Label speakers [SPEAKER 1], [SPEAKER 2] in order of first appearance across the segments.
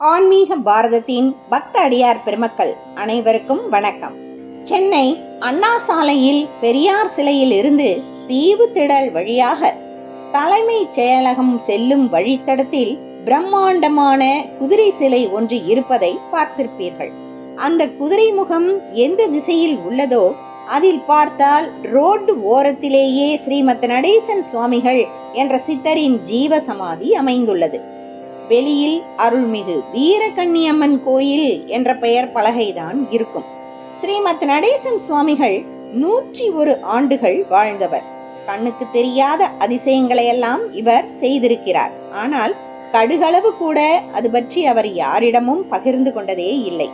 [SPEAKER 1] ஆன்மீக பாரதத்தின் பக்த அடியார் பெருமக்கள் அனைவருக்கும் வணக்கம். சென்னை அண்ணா சாலையில் பெரியார் சிலையில் இருந்து தீவு திடல் வழியாக தலைமைச் செயலகம் செல்லும் வழித்தடத்தில் பிரம்மாண்டமான குதிரை சிலை ஒன்று இருப்பதை பார்த்திருப்பீர்கள். அந்த குதிரை முகம் எந்த திசையில் உள்ளதோ அதில் பார்த்தால் ரோடு ஓரத்திலேயே ஸ்ரீமத் நடேசன் சுவாமிகள் என்ற சித்தரின் ஜீவ சமாதி அமைந்துள்ளது. வெளியில் அருள்மிகு வீரகண்ணியம்மன் கோயில் என்ற பெயர் பலகைதான் இருக்கும். ஸ்ரீமத் நடேசன் சுவாமிகள் நூற்றி ஒரு ஆண்டுகள் வாழ்ந்தவர். கண்ணுக்கு தெரியாத அதிசயங்களை எல்லாம் இவர் செய்திருக்கிறார். ஆனால் கடுகளவு கூட அது பற்றி அவர் யாரிடமும் பகிர்ந்து கொண்டதே இல்லை.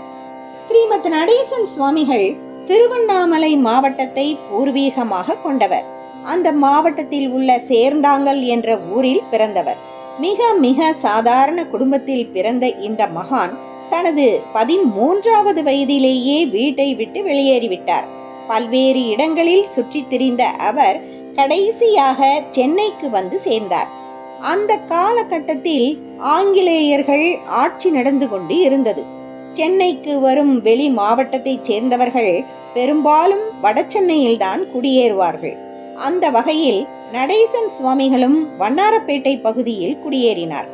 [SPEAKER 1] ஸ்ரீமத் நடேசன் சுவாமிகள் திருவண்ணாமலை மாவட்டத்தை பூர்வீகமாக கொண்டவர். அந்த மாவட்டத்தில் உள்ள சேர்ந்தாங்கல் என்ற ஊரில் பிறந்தவர். மிக மிக சாதாரண குடும்பத்தில் பிறந்த இந்த மகான் தனது பதிமூன்றாவது வயதிலேயே வீட்டை விட்டு வெளியேறிவிட்டார். பல்வேறு இடங்களில் சுற்றித் திரிந்த அவர் கடைசியாக சென்னைக்கு வந்து சேர்ந்தார். அந்த காலகட்டத்தில் ஆங்கிலேயர்கள் ஆட்சி நடந்து கொண்டு இருந்தது. சென்னைக்கு வரும் வெளி மாவட்டத்தைச் சேர்ந்தவர்கள் பெரும்பாலும் வடசென்னையில்தான் குடியேறுவார்கள். அந்த வகையில் நடேசன் சுவாமிகளும் வண்ணாரப்பேட்டை பகுதியில் குடியேறினார்.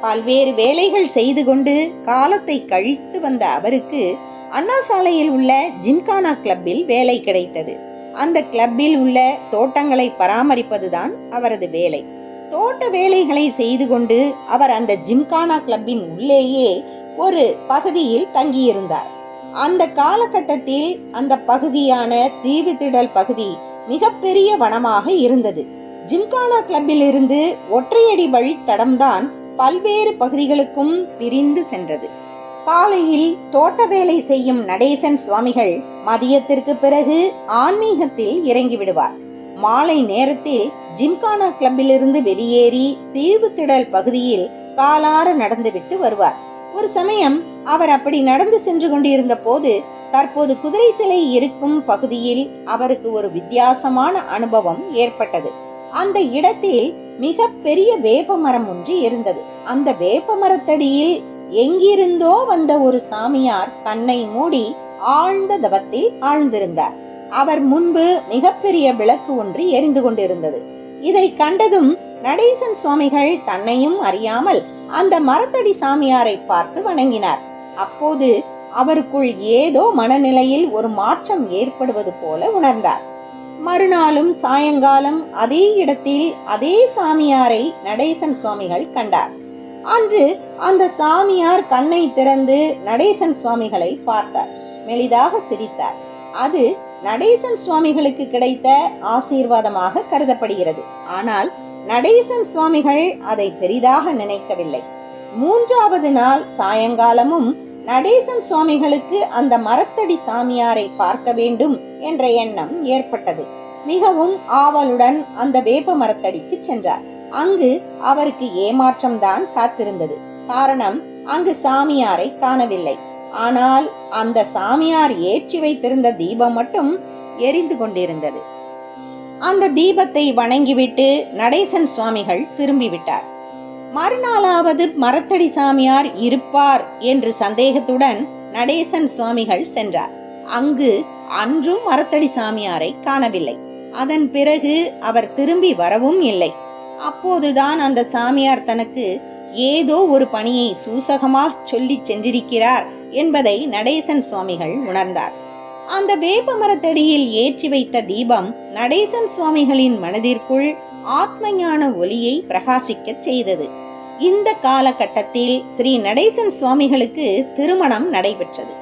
[SPEAKER 1] பல்வேறு வேலைகள் செய்து கொண்டு காலத்தை கழித்து வந்த அவருக்கு அண்ணா சாலையில் உள்ள ஜிம்கானா கிளப்பில் வேலை கிடைத்தது. அந்த கிளப்பில் உள்ள தோட்டங்களை பராமரிப்பதுதான் அவரது வேலை. தோட்ட வேலைகளை செய்து கொண்டு அவர் அந்த ஜிம்கானா கிளப்பின் உள்ளேயே ஒரு பகுதியில் தங்கியிருந்தார். அந்த காலகட்டத்தில் அந்த பகுதியான தீவுத்திடல் பகுதி மிகப்பெரிய வனமாக இருந்தது. ஜிம்கானா கிளப்பில் இருந்து ஒற்றையடி வழித்தடம்தான் பல்வேறு பகுதிகளுக்கும் பிரிந்து சென்றது. காலையில் தோட்ட வேலை செய்யும் நடேசன் சுவாமிகள் மதியத்திற்கு பிறகு ஆன்மீகத்தில் இறங்கி விடுவார். மாலை நேரத்தில் ஜிம்கானா கிளப்பிலிருந்து வெளியேறி தீவுத்திடல் பகுதியில் காலார நடந்துவிட்டு வருவார். ஒரு சமயம் அவர் அப்படி நடந்து சென்று கொண்டிருந்த போது தற்போது குதிரை சிலை இருக்கும் பகுதியில் அவருக்கு ஒரு வித்தியாசமான அனுபவம் ஏற்பட்டது. அந்த இடத்தில் மிக பெரிய வேப்ப மரம் ஒன்று இருந்தது. அந்த வேப்ப மரத்தடியில் எங்கிருந்தோ வந்த ஒரு சாமியார் கண்ணை மூடி ஆழ்ந்த தவத்தில் ஆழ்ந்திருந்தார். அவர் முன்பு மிகப்பெரிய விளக்கு ஒன்று எரிந்து கொண்டிருந்தது. இதை கண்டதும் நடேசன் சுவாமிகள் தன்னையும் அறியாமல் அந்த மரத்தடி சாமியாரை பார்த்து வணங்கினார். அப்போது அவருக்குள் ஏதோ மனநிலையில் ஒரு மாற்றம் ஏற்படுவது போல உணர்ந்தார். மறுநாளும் சாயங்காலம் அதே இடத்தில் அதே சாமியாரை நடேசன் சுவாமிகள் கண்டார். அன்று அந்த சாமியார் கண்ணை திறந்து நடேசன் சுவாமிகளை பார்த்தார். மெளிதாக சிரித்தார். அது நடேசன் சுவாமிகளுக்கு கிடைத்த ஆசீர்வாதமாக கருதப்படுகிறது. ஆனால் நடேசன் சுவாமிகள் அதை பெரிதாக நினைக்கவில்லை. மூன்றாவது நாள் சாயங்காலமும் நடேசன் சுவாமிகளுக்கு அந்த மரத்தடி சாமியாரை பார்க்க வேண்டும் என்ற எண்ணம் ஏற்பட்டது. மிகவும் ஆவலுடன் அந்த வேப்ப மரத்தடிக்கு சென்றார். அங்கு அவருக்கு ஏமாற்றம் தான் காத்திருந்தது. காரணம் அங்கு சாமியாரை காணவில்லை. ஆனால் அந்த சாமியார் ஏற்றி வைத்திருந்த தீபம் மட்டும் எரிந்து கொண்டிருந்தது. அந்த தீபத்தை வணங்கிவிட்டு நடேசன் சுவாமிகள் திரும்பிவிட்டார். மறுநாளாவது மரத்தடி சாமியார் இருப்பார் என்று சந்தேகத்துடன் நடேசன் சுவாமிகள் சென்றார். அங்கு அன்றும் மரத்தடி சாமியாரை காணவில்லை. அதன் பிறகு அவர் திரும்பி வரவும் இல்லை. அப்போதுதான் அந்த சாமியார் தனக்கு ஏதோ ஒரு பணியை சூசகமாக சொல்லி சென்றிருக்கிறார் என்பதை நடேசன் சுவாமிகள் உணர்ந்தார். அந்த வேப்ப மரத்தடியில் ஏற்றி வைத்த தீபம் நடேசன் சுவாமிகளின் மனதிற்குள் ஆத்மஞான ஒளியை பிரகாசிக்கச் செய்தது. இந்த காலகட்டத்தில் ஸ்ரீ நடேசன் சுவாமிகளுக்கு திருமணம் நடைபெற்றது.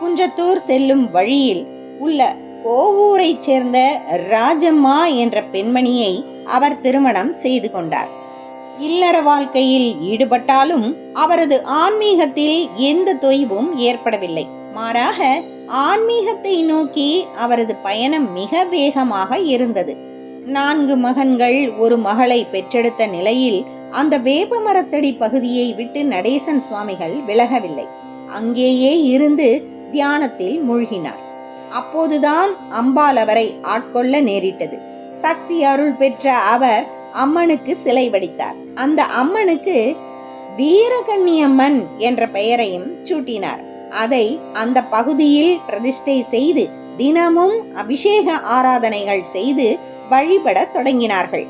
[SPEAKER 1] குன்றத்தூர் செல்லும் வழியில் உள்ள கோவூரைச் சேர்ந்த ராஜம்மா என்ற பெண்மணியை அவர் திருமணம் செய்து கொண்டார். இல்லற வாழ்க்கையில் ஈடுபட்டாலும் அவரது ஆன்மீகத்தில் எந்த தொய்வும் ஏற்படவில்லை. மாறாக ஆன்மீகத்தை நோக்கி அவரது பயணம் மிக வேகமாக இருந்தது. நான்கு மகன்கள் ஒரு மகளை பெற்றெடுத்த நிலையில் அந்த வேப்ப மரத்தடி பகுதியை விட்டு நடேசன் சுவாமிகள் விலகவில்லை. அங்கேயே இருந்து தியானத்தில் மூழ்கினார். அப்போதுதான் அம்பாள் அவரை ஆட்கொள்ள நேரிட்டது. சக்தி அருள் பெற்ற அவர் அம்மனுக்கு சிலை வடித்தார். அந்த அம்மனுக்கு வீரகண்ணியம்மன் என்ற பெயரையும் சூட்டினார். அதை அந்த பகுதியில் பிரதிஷ்டை செய்து தினமும் அபிஷேக ஆராதனைகள் செய்து வழிபட தொடங்கினார்கள்.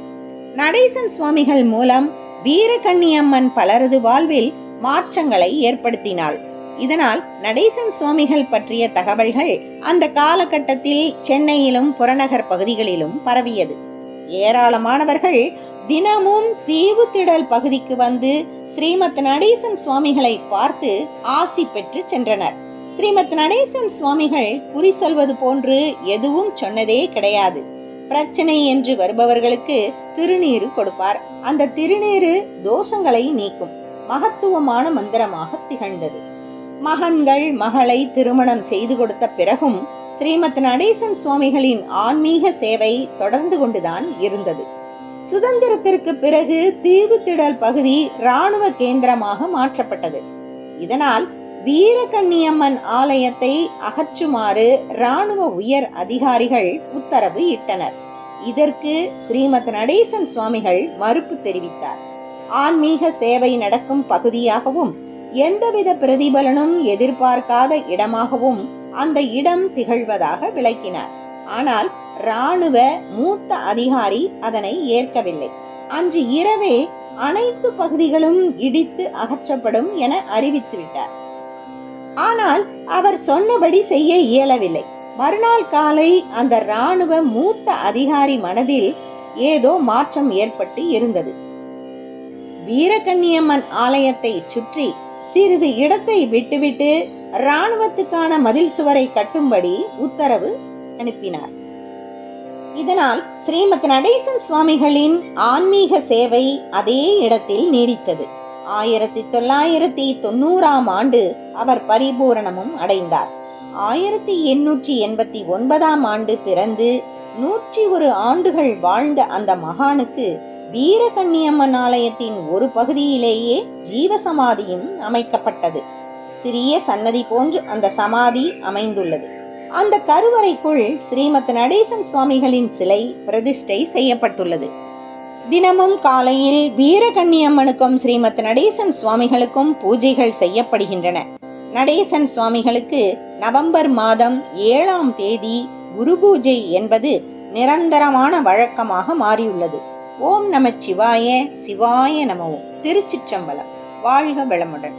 [SPEAKER 1] நடேசன் சுவாமிகள் மூலம் வீரகண்ணியம்மன் பலரது வாழ்வில் மாற்றங்களை ஏற்படுத்தினாள். இதனால் நடேசன் சுவாமிகள் பற்றிய தகவல்கள் அந்த காலகட்டத்தில் சென்னையிலும் புறநகர் பகுதிகளிலும் பரவியது. ஏராளமானவர்கள் தினமும் தீவுத்திடல் பகுதிக்கு வந்து ஸ்ரீமத் நடேசன் சுவாமிகளை பார்த்து ஆசி பெற்று சென்றனர். ஸ்ரீமத் நடேசன் சுவாமிகள் குறி சொல்வது போன்று எதுவும் சொன்னதே கிடையாது. பிரச்சனை என்று வருபவர்களுக்கு திருநீரு கொடுப்பார். அந்த திருநீரு தோஷங்களை நீக்கும் மகத்துவமான மந்திரமாக திகழ்ந்தது. மகன்கள் மகளை திருமணம் செய்து கொடுத்த பிறகும் ஸ்ரீமத் நடேசன் சுவாமிகளின் ஆன்மீக சேவை தொடர்ந்து கொண்டுதான் இருந்தது. சுதந்திரத்திற்கு பிறகு தீவுத்திடல் பகுதி ராணுவ கேந்திரமாக மாற்றப்பட்டது. இதனால் வீரகண்ணியம்மன் ஆலயத்தை அகற்றுமாறு ராணுவ உயர் அதிகாரிகள் உத்தரவு இட்டனர். இதற்கு ஸ்ரீமத் நடேசன் சுவாமிகள் மறுப்பு தெரிவித்தார். ஆன்மீக சேவை நடக்கும் பகுதியாகவும் எந்தவித பிரதிபலனும் எதிர்பார்க்காத இடமாகவும் அந்த இடம் திகழ்வதாக விளக்கினார். ஆனால் ராணுவ மூத்த அதிகாரி அதனை ஏற்கவில்லை. அன்று இரவே அனைத்து பகுதிகளும் இடித்து அகற்றப்படும் என அறிவித்துவிட்டார். ஆனால் அவர் சொன்னபடி செய்ய இயலவில்லை. மறுநாள் காலை அந்த ராணுவ மூத்த அதிகாரி மனதில் ஏதோ மாற்றம் ஏற்பட்டு இருந்தது. வீரகண்ணியம்மன் ஆலயத்தை சுற்றி சிறிது இடத்தை விட்டுவிட்டு ராணுவத்துக்கான மதில் சுவரை கட்டும்படி உத்தரவு அனுப்பினார். இதனால் ஸ்ரீமத் நடேசன் சுவாமிகளின் ஆன்மீக சேவை அதே இடத்தில் நீடித்தது. ஆயிரத்தி தொள்ளாயிரத்தி தொண்ணூறாம் ஆண்டு அவர் பரிபூரணமும் அடைந்தார். ஆயிரத்தி எண்ணூற்றி எண்பத்தி ஒன்பதாம் ஆண்டு பிறந்து நூற்றி ஒரு ஆண்டுகள் வாழ்ந்த அந்த மகானுக்கு வீரகண்ணியம்மன் ஆலயத்தின் ஒரு பகுதியிலேயே ஜீவசமாதியும் அமைக்கப்பட்டது. சிறிய சன்னதி போன்று அந்த சமாதி அமைந்துள்ளது. அந்த கருவறைக்குள் ஸ்ரீமத் நடேசன் சுவாமிகளின் சிலை பிரதிஷ்டை செய்யப்பட்டுள்ளது. தினமும் காலையில் வீரகண்ணியம்மனுக்கும் ஸ்ரீமத் நடேசன் சுவாமிகளுக்கும் பூஜைகள் செய்யப்படுகின்றன. நடேசன் சுவாமிகளுக்கு நவம்பர் மாதம் ஏழாம் தேதி குரு பூஜை என்பது நிரந்தரமான வழக்கமாக மாறியுள்ளது. ஓம் நம சிவாய சிவாய நமவோம் திருச்சிற்றம்பலம். வாழ்க வளமுடன்.